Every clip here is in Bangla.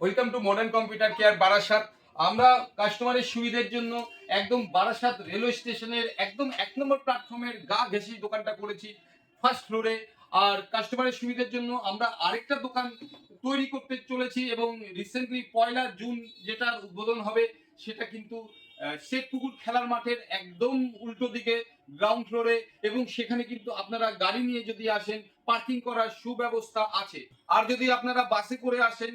Welcome to modern computer care Barasat আমরা কাস্টমারের সুবিধার জন্য একদম বারাসাত রেলওয়ে স্টেশনের একদম এক নম্বর প্ল্যাটফর্মের গা ঘেঁষে দোকানটা করেছি ফার্স্ট ফ্লোরে আর কাস্টমারের সুবিধার জন্য আমরা আরেকটা দোকান তৈরি করতে চলেছি এবং রিসেন্টলি পয়লা জুন যেটা উদ্বোধন হবে, সেটা কিন্তু শেখ শেখপুকুর খেলার মাঠের একদম উল্টো দিকে গ্রাউন্ড ফ্লোরে এবং সেখানে কিন্তু আপনারা গাড়ি নিয়ে যদি আসেন পার্কিং করার সুব্যবস্থা আছে। আর যদি আপনারা বাসে করে আসেন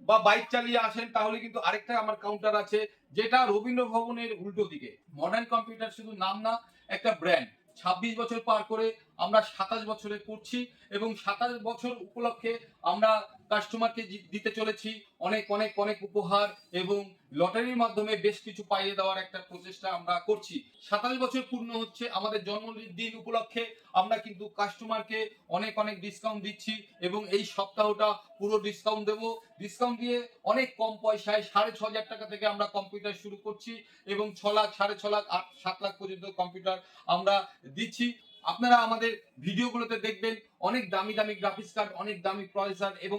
বা বাইক চালিয়ে আসেন, তাহলে কিন্তু আরেকটা আমার কাউন্টার আছে, যেটা রবীন্দ্র ভবনের উল্টো দিকে। মডার্ন কম্পিউটার শুধু নাম না, একটা ব্র্যান্ড ছাব্বিশ বছর পার করে আমরা সাতাশ বছরে করছি এবং সাতাশ বছর উপলক্ষে আমরা কাস্টমারকে দিতে চলেছি। অনেক অনেক অনেক উপহার এবং লটারির মাধ্যমে বেশ কিছু পাইয়ে দেওয়ার একটা প্রচেষ্টা আমরা করছি। সাতাশ বছর পূর্ণ হচ্ছে আমাদের জন্মদিন উপলক্ষে। আমরা কিন্তু কাস্টমারকে অনেক অনেক ডিসকাউন্ট দিচ্ছি এবং এই সপ্তাহটা পুরো ডিসকাউন্ট দেব। ডিসকাউন্ট দিয়ে অনেক কম পয়সায় সাড়ে ছ হাজার টাকা থেকে আমরা কম্পিউটার শুরু করছি এবং ছ লাখ, সাড়ে ছ লাখ, আট, সাত লাখ পর্যন্ত কম্পিউটার আমরা দিচ্ছি। আপনারা আমাদের ভিডিওগুলোতে দেখবেন অনেক দামি দামি গ্রাফিক্স কার্ড অনেক দামি প্রসেসর এবং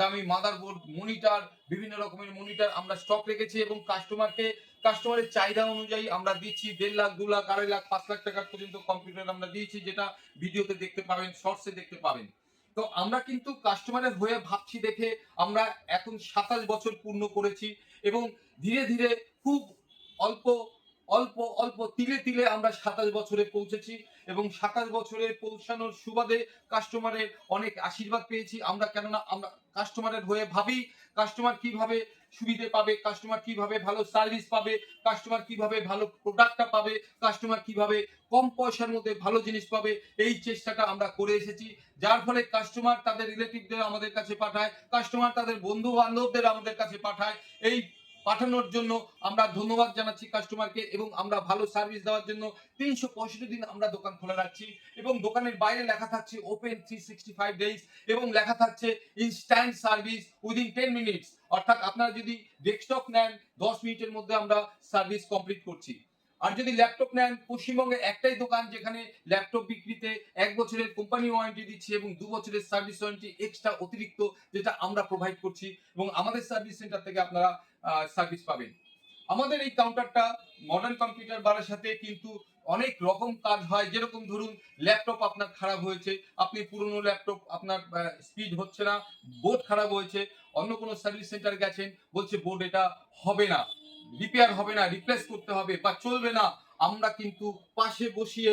দামি মাদারবোর্ড মনিটর বিভিন্ন রকমের মনিটর আমরা স্টক রেখেছি এবং কাস্টমারকে কাস্টমারের চাহিদা অনুযায়ী আমরা দিচ্ছি দেড় লাখ, দু লাখ, আড়াই লাখ, পাঁচ লাখ টাকা পর্যন্ত কম্পিউটার আমরা দিয়েছি, যেটা ভিডিওতে দেখতে পাবেন শর্টসে দেখতে পাবেন। তো আমরা কিন্তু কাস্টমারের হয়ে ভাবছি দেখে আমরা এখন সাতাশ বছর পূর্ণ করেছি এবং ধীরে ধীরে খুব অল্প অল্প অল্প তিলে তিলে আমরা সাতাশ বছরে পৌঁছেছি এবং সাতাশ বছরে পৌঁছানোর সুবাদে কাস্টমারের অনেক আশীর্বাদ পেয়েছি। আমরা কেননা আমরা কাস্টমারের হয়ে ভাবি কাস্টমার কীভাবে সুবিধে পাবে কাস্টমার কীভাবে ভালো সার্ভিস পাবে কাস্টমার কীভাবে ভালো প্রোডাক্টটা পাবে কাস্টমার কীভাবে কম পয়সার মধ্যে ভালো জিনিস পাবে, এই চেষ্টাটা আমরা করে এসেছি। যার ফলে কাস্টমার তাদের রিলেটিভদের আমাদের কাছে পাঠায় কাস্টমার তাদের বন্ধু বান্ধবদের আমাদের কাছে পাঠায়। এই পাঠানোর জন্য আমরা ধন্যবাদ জানাচ্ছি কাস্টমারকে এবং আমরা ভালো সার্ভিস দেওয়ার জন্য। তিনশো পঁয়ষট্টি দিন আমরা দোকান খোলা রাখছি এবং দোকানের বাইরে লেখা থাকছে open three sixty five days এবং লেখা থাকছে instant service within ten minutes অর্থাৎ আপনারা যদি ডেস্কটপ নেন, দশ মিনিটের মধ্যে আমরা সার্ভিস কমপ্লিট করছি। আর যদি ল্যাপটপ নেন, পশ্চিমবঙ্গে একটাই দোকান যেখানে ল্যাপটপ বিক্রিতে এক বছরের কোম্পানি ওয়ারেন্টি দিচ্ছে এবং দু বছরের সার্ভিস ওয়ারেন্টি এক্সট্রা অতিরিক্ত যেটা আমরা প্রোভাইড করছি এবং আমাদের সার্ভিস সেন্টার থেকে আপনারা সার্ভিস পাবেন। আমাদের এই কাউন্টারটা মডার্ন কম্পিউটার বাড়ার সাথে কিন্তু অনেক রকম কাজ হয়। যেরকম ধরুন ল্যাপটপ আপনার খারাপ হয়েছে, আপনি পুরনো ল্যাপটপ আপনার স্পিড হচ্ছে না বোর্ড খারাপ হয়েছে, অন্য কোনো সার্ভিস সেন্টার গেছেন, বলছে বোর্ড এটা হবে না। রিপেয়ার হবে না রিপ্লেস করতে হবে বা চলবে না, আমরা কিন্তু পাশে বসিয়ে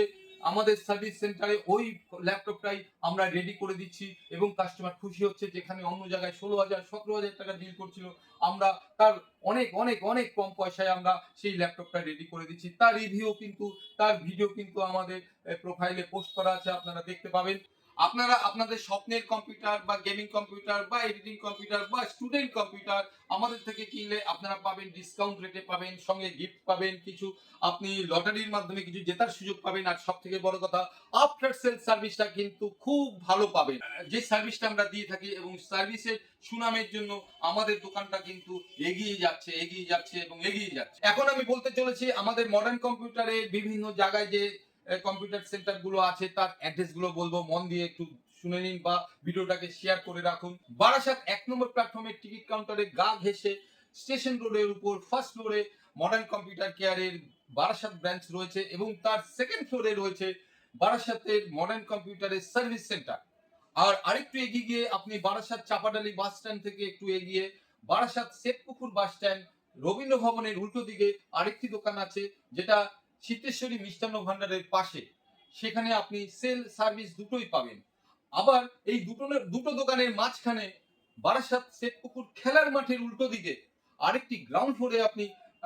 আমাদের সার্ভিস সেন্টারে ওই ল্যাপটপটাই আমরা রেডি করে দিচ্ছি এবং কাস্টমার খুশি হচ্ছে যেখানে অন্য জায়গায় ষোলো হাজার, সতেরো হাজার টাকা ডিল করছিল। আমরা তার অনেক অনেক অনেক কম পয়সায় আমরা সেই ল্যাপটপটা রেডি করে দিচ্ছি। তার রিভিউ কিন্তু, তার ভিডিও কিন্তু আমাদের প্রোফাইলে পোস্ট করা আছে, আপনারা দেখতে পাবেন। আপনারা আপনাদের স্বপ্নের কম্পিউটার বা গেমিং কম্পিউটার বা এডিটিং কম্পিউটার বা স্টুডেন্ট কম্পিউটার আমাদের থেকে কিনলে আপনারা পাবেন ডিসকাউন্ট রেটে পাবেন, সঙ্গে গিফট পাবেন, কিছু আপনি লটারির মাধ্যমে কিছু জেতার সুযোগ পাবেন। আর সব থেকে বড় কথা আফটার সেল সার্ভিসটা কিন্তু খুব ভালো পাবেন। যে সার্ভিসটা আমরা দিয়ে থাকি এবং সার্ভিসের সুনামের জন্য আমাদের দোকানটা কিন্তু এগিয়ে যাচ্ছে এগিয়ে যাচ্ছে এবং এগিয়ে যাচ্ছে। এখন আমি বলতে চলেছি, আমাদের মডার্ন কম্পিউটারে বিভিন্ন জায়গায় যে কম্পিউটার সেন্টারগুলো আছে, তার অ্যাড্রেসগুলো বলব, মন দিয়ে একটু শুনে নিন বা ভিডিওটাকে শেয়ার করে রাখুন। বারাসাত এক নম্বর প্ল্যাটফর্মের টিকিট কাউন্টারে গা ঘেসে স্টেশন রোডের উপর ফার্স্ট ফ্লোরে মডার্ন কম্পিউটার কেয়ারের বারাসাত ব্রাঞ্চ রয়েছে এবং তার সেকেন্ড ফ্লোরে রয়েছে বারাসাতের মডার্ন কম্পিউটারের সার্ভিস সেন্টার আর আরেকটু এগিয়ে গিয়ে আপনি বারাসাত চাপাডালি বাস স্ট্যান্ড থেকে একটু এগিয়ে বারাসাত শেখপুকুর বাস স্ট্যান্ড রবীন্দ্র ভবনের উল্টো দিকে আরেকটি দোকান আছে, যেটা সিদ্ধেশ্বরী মিষ্টান্ন ভান্ডারের পাশে। সেখানে আপনি সেল সার্ভিস দুটোই পাবেন। আবার এই দুটো দুটো দোকানের মাঝখানে বারাসাত শেখপুকুর খেলার মাঠের উল্টো দিকে আরেকটি গ্রাউন্ড ফ্লোরে আপনি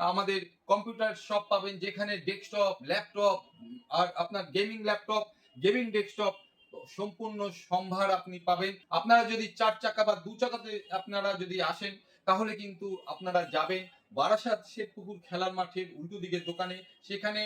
আমাদের কম্পিউটার শপ পাবেন, যেখানে ডেস্কটপ ল্যাপটপ আর আপনার গেমিং ল্যাপটপ গেমিং ডেস্কটপ সম্পূর্ণ সম্ভার আপনি পাবেন। আপনারা যদি চার চাকা বা দু চাকাতে আপনারা যদি আসেন, তাহলে কিন্তু আপনারা যাবেন বারাসাত শেখপুকুর খেলার মাঠের উল্টো দিকের দোকানে। সেখানে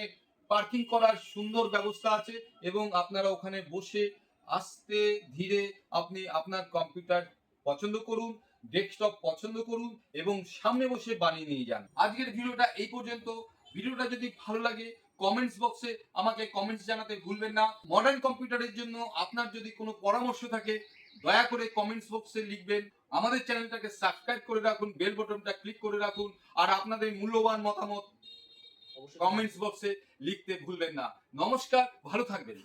পার্কিং করার সুন্দর ব্যবস্থা আছে এবং আপনারা ওখানে বসে আস্তে ধীরে আপনি আপনার কম্পিউটার পছন্দ করুন, ডেস্কটপ পছন্দ করুন এবং সামনে বসে বানিয়ে নিয়ে যান। আজকের ভিডিওটা এই পর্যন্ত। ভিডিওটা যদি ভালো লাগে কমেন্টস বক্সে আমাকে কমেন্টস জানাতে ভুলবেন না। মডার্ন কম্পিউটারের জন্য আপনার যদি কোনো পরামর্শ থাকে দয়া করে কমেন্টস বক্সে লিখবেন। আমাদের চ্যানেলটাকে সাবস্ক্রাইব করে রাখুন বেল বটনটা ক্লিক করে রাখুন আর আপনাদের মূল্যবান মতামত কমেন্টস বক্সে লিখতে ভুলবেন না। নমস্কার ভালো থাকবেন।